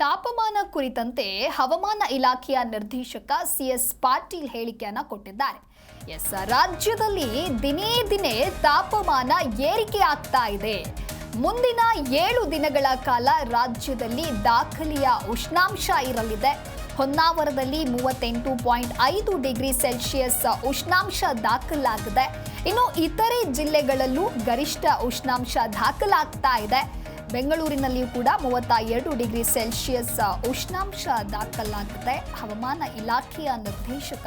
ತಾಪಮಾನ ಕುರಿತಂತೆ ಹವಾಮಾನ ಇಲಾಖೆಯ ನಿರ್ದೇಶಕ ಸಿ ಎಸ್ ಪಾಟೀಲ್ ಹೇಳಿಕೆಯನ್ನ ಕೊಟ್ಟಿದ್ದಾರೆ. ಎಸ್, ರಾಜ್ಯದಲ್ಲಿ ದಿನೇ ದಿನೇ ತಾಪಮಾನ ಏರಿಕೆ ಆಗ್ತಾ ಇದೆ. ಮುಂದಿನ ಏಳು ದಿನಗಳ ಕಾಲ ರಾಜ್ಯದಲ್ಲಿ ದಾಖಲೆಯ ಉಷ್ಣಾಂಶ ಇರಲಿದೆ. ಹೊನ್ನಾವರದಲ್ಲಿ ಮೂವತ್ತೆಂಟು ಪಾಯಿಂಟ್ ಐದು ಡಿಗ್ರಿ ಸೆಲ್ಸಿಯಸ್ ಉಷ್ಣಾಂಶ ದಾಖಲಾಗಿದೆ. ಇನ್ನು ಇತರೆ ಜಿಲ್ಲೆಗಳಲ್ಲೂ ಗರಿಷ್ಠ ಉಷ್ಣಾಂಶ ದಾಖಲಾಗ್ತಾ ಇದೆ. ಬೆಂಗಳೂರಿನಲ್ಲಿಯೂ ಕೂಡ ಮೂವತ್ತ ಎರಡು ಡಿಗ್ರಿ ಸೆಲ್ಸಿಯಸ್ ಉಷ್ಣಾಂಶ ದಾಖಲಾಗಿದೆ ಹವಾಮಾನ ಇಲಾಖೆಯ ನಿರ್ದೇಶಕ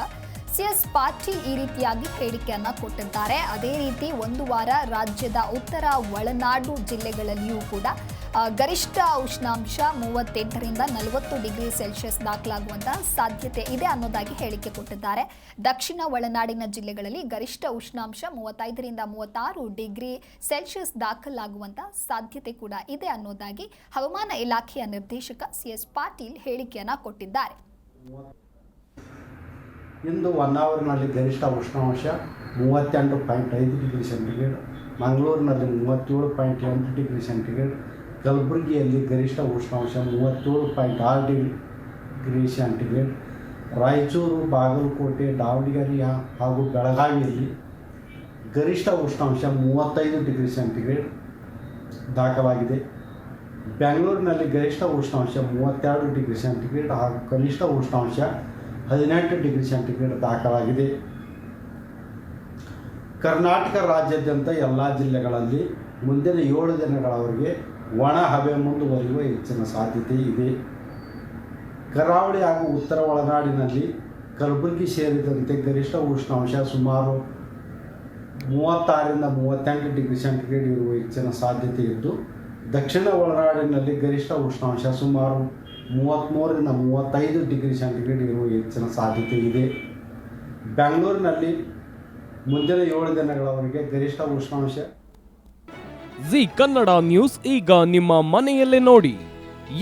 ಸಿಎಸ್ ಪಾಟೀಲ್ ಈ ರೀತಿಯಾಗಿ ಹೇಳಿಕೆಯನ್ನ ಕೊಟ್ಟಿದ್ದಾರೆ. ಅದೇ ರೀತಿ ಒಂದು ವಾರ ರಾಜ್ಯದ ಉತ್ತರ ಒಳನಾಡು ಜಿಲ್ಲೆಗಳಲ್ಲಿಯೂ ಕೂಡ ಗರಿಷ್ಠ ಉಷ್ಣಾಂಶ ಮೂವತ್ತೆಂಟರಿಂದ ನಲವತ್ತು ಡಿಗ್ರಿ ಸೆಲ್ಸಿಯಸ್ ದಾಖಲಾಗುವಂತಹ ಸಾಧ್ಯತೆ ಇದೆ ಅನ್ನೋದಾಗಿ ಹೇಳಿಕೆ ಕೊಟ್ಟಿದ್ದಾರೆ. ದಕ್ಷಿಣ ಒಳನಾಡಿನ ಜಿಲ್ಲೆಗಳಲ್ಲಿ ಗರಿಷ್ಠ ಉಷ್ಣಾಂಶ ಮೂವತ್ತೈದರಿಂದ ಮೂವತ್ತಾರು ಡಿಗ್ರಿ ಸೆಲ್ಸಿಯಸ್ ದಾಖಲಾಗುವಂತಹ ಸಾಧ್ಯತೆ ಕೂಡ ಇದೆ ಅನ್ನೋದಾಗಿ ಹವಾಮಾನ ಇಲಾಖೆಯ ನಿರ್ದೇಶಕ ಸಿಎಸ್ ಪಾಟೀಲ್ ಹೇಳಿಕೆಯನ್ನ ಕೊಟ್ಟಿದ್ದಾರೆ. ಇಂದು ಹೊನ್ನಾವರಿನಲ್ಲಿ ಗರಿಷ್ಠ ಉಷ್ಣಾಂಶ ಮೂವತ್ತೆಂಟು ಪಾಯಿಂಟ್ ಐದು ಡಿಗ್ರಿ ಸೆಂಟಿಗ್ರೇಡ್, ಮಂಗಳೂರಿನಲ್ಲಿ ಮೂವತ್ತೇಳು ಪಾಯಿಂಟ್ ಎಂಟು ಡಿಗ್ರಿ ಸೆಂಟಿಗ್ರೇಡ್, ಕಲಬುರಗಿಯಲ್ಲಿ ಗರಿಷ್ಠ ಉಷ್ಣಾಂಶ ಮೂವತ್ತೇಳು ಪಾಯಿಂಟ್ ಆರು ಡಿಗ್ರಿ ಸೆಂಟಿಗ್ರೇಡ್, ರಾಯಚೂರು, ಬಾಗಲಕೋಟೆ ದಾವಣಗೆರೆ ಹಾಗೂ ಬೆಳಗಾವಿಯಲ್ಲಿ ಗರಿಷ್ಠ ಉಷ್ಣಾಂಶ ಮೂವತ್ತೈದು ಡಿಗ್ರಿ ಸೆಂಟಿಗ್ರೇಡ್ ದಾಖಲಾಗಿದೆ. ಬೆಂಗಳೂರಿನಲ್ಲಿ ಗರಿಷ್ಠ ಉಷ್ಣಾಂಶ ಮೂವತ್ತೆರಡು ಡಿಗ್ರಿ ಸೆಂಟಿಗ್ರೇಡ್ ಹಾಗೂ ಕನಿಷ್ಠ ಉಷ್ಣಾಂಶ ಹದಿನೆಂಟು ಡಿಗ್ರಿ ಸೆಂಟಿಗ್ರೇಡ್ ದಾಖಲಾಗಿದೆ. ಕರ್ನಾಟಕ ರಾಜ್ಯಾದ್ಯಂತ ಎಲ್ಲ ಜಿಲ್ಲೆಗಳಲ್ಲಿ ಮುಂದಿನ ಏಳು ದಿನಗಳವರೆಗೆ ಒಣ ಹವೆ ಮುಂದುವರಿಯುವ ಹೆಚ್ಚಿನ ಸಾಧ್ಯತೆ ಇದೆ. ಕರಾವಳಿ ಹಾಗೂ ಉತ್ತರ ಒಳನಾಡಿನಲ್ಲಿ ಕಲಬುರಗಿ ಸೇರಿದಂತೆ ಗರಿಷ್ಠ ಉಷ್ಣಾಂಶ ಸುಮಾರು ಮೂವತ್ತಾರರಿಂದ ಮೂವತ್ತೆಂಟು ಡಿಗ್ರಿ ಸೆಂಟಿಗ್ರೇಡ್ ಇರುವ ಹೆಚ್ಚಿನ ಸಾಧ್ಯತೆ ಇದ್ದು, ದಕ್ಷಿಣ ಒಳನಾಡಿನಲ್ಲಿ ಗರಿಷ್ಠ ಉಷ್ಣಾಂಶ ಸುಮಾರು ಮೂವತ್ತ್ಮೂರರಿಂದ ಮೂವತ್ತೈದು ಡಿಗ್ರಿ ಸೆಂಟಿಗ್ರೇಡ್ ಇರುವ ಹೆಚ್ಚಿನ ಸಾಧ್ಯತೆ ಇದೆ. ಬೆಂಗಳೂರಿನಲ್ಲಿ ಮುಂದಿನ ಏಳು ದಿನಗಳವರೆಗೆ ಗರಿಷ್ಠ ಉಷ್ಣಾಂಶ ಜಿ ಕನ್ನಡ ನ್ಯೂಸ್ ಈಗ ನಿಮ್ಮ ಮನೆಯಲ್ಲೇ ನೋಡಿ.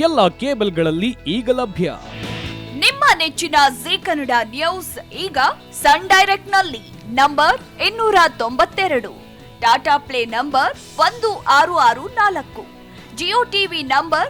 ಎಲ್ಲ ಕೇಬಲ್ಗಳಲ್ಲಿ ಈಗ ಲಭ್ಯ. ನಿಮ್ಮ ನೆಚ್ಚಿನ ಜಿ ಕನ್ನಡ ನ್ಯೂಸ್ ಈಗ ಸನ್ ಡೈರೆಕ್ಟ್ನಲ್ಲಿ ನಂಬರ್ ಇನ್ನೂರ ತೊಂಬತ್ತೆರಡು. ಟಾಟಾ ಪ್ಲೇ ನಂಬರ್ ಒಂದು ಆರು ಆರು ನಾಲ್ಕು. Jio TV number